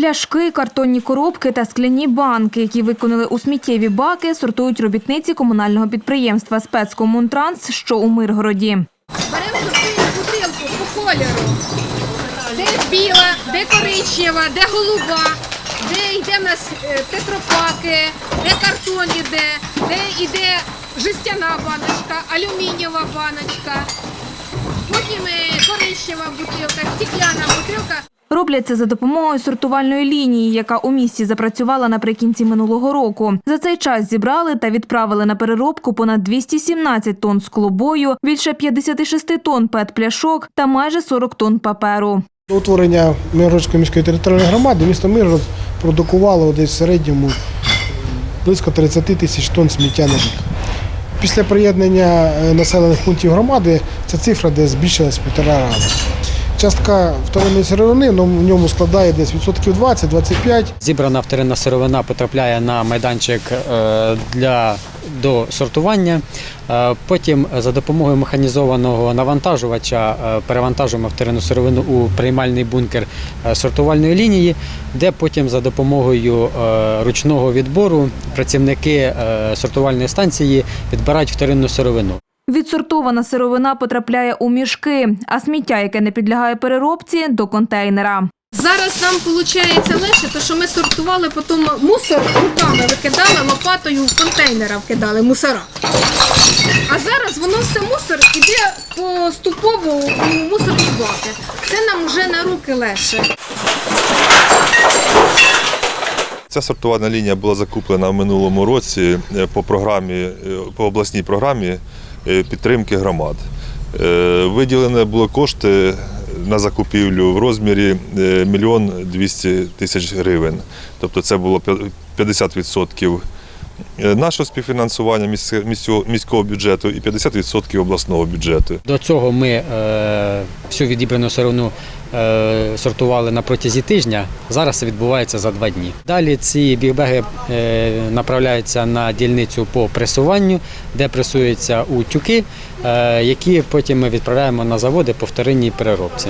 Пляшки, картонні коробки та скляні банки, які виконали у сміттєві баки, сортують робітниці комунального підприємства «Спецкомунтранс», що у Миргороді. Беремо бутилку по кольору. Де біла, де коричнева, де голуба, де йде в нас е, тетропаки, де картон іде, де йде жестяна баночка, алюмінієва баночка, потім е, коричнева бутилка, бутилка. Роблять це за допомогою сортувальної лінії, яка у місті запрацювала наприкінці минулого року. За цей час зібрали та відправили на переробку понад 217 тонн склобою, більше 56 тонн пет-пляшок та майже 40 тонн паперу. Утворення Миргородської міської територіальної громади місто Миргород продукувало десь в середньому близько 30 тисяч тонн сміття на рік. Після приєднання е, населених пунктів громади ця цифра десь збільшилась півтора рази. Частка вторинної сировини ну, в ньому складає десь відсотків 20-25. Зібрана вторинна сировина потрапляє на майданчик е, для до сортування. Е, Потім за допомогою механізованого навантажувача е, перевантажуємо вторинну сировину у приймальний бункер сортувальної лінії, де потім за допомогою ручного відбору працівники сортувальної станції відбирають вторинну сировину. Відсортована сировина потрапляє у мішки, а сміття, яке не підлягає переробці, до контейнера. Зараз нам виходить легше, тому що ми сортували, потім мусор руками викидали, лопатою в контейнера вкидали мусора. А зараз воно все мусор іде поступово у мусорні баки. Це нам вже на руки легше. Ця сортувальна лінія була закуплена в минулому році е, по програмі, е, по обласній програмі підтримки громад. Е, Виділені були кошти на закупівлю в розмірі 1 мільйон 200 тисяч гривень. Тобто це було 50% нашого співфінансування міського бюджету і 50% обласного бюджету. До цього ми е, всю відібрану сировину е, сортували на протязі тижня. Зараз це відбувається за два дні. Далі ці бігбеги е, направляються на дільницю по пресуванню, де пресуються у тюки, е, які потім ми відправляємо на заводи по вторинній переробці.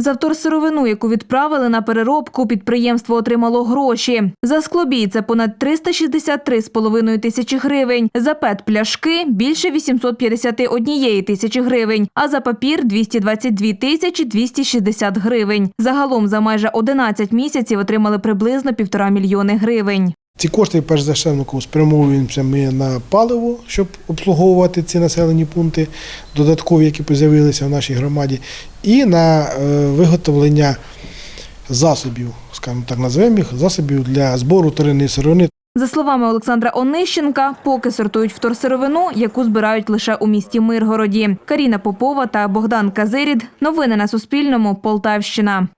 За вторсировину, яку відправили на переробку, підприємство отримало гроші. За склобій це понад 363,5 тисячі гривень. За пет-пляшки – більше 851 тисячі гривень. А за папір – 222 тисячі 260 гривень. Загалом за майже 11 місяців отримали приблизно півтора мільйони гривень. Ці кошти, перш за все, ну, спрямовуємося ми на паливо, щоб обслуговувати ці населені пункти, додаткові, які з'явилися в нашій громаді, і на е, виготовлення засобів, скажімо так, назвемо їх, засобів для збору вторинної сировини За словами Олександра Онищенка, поки сортують вторсировину, яку збирають лише у місті Миргороді. Каріна Попова та Богдан Казирід. Новини на Суспільному. Полтавщина.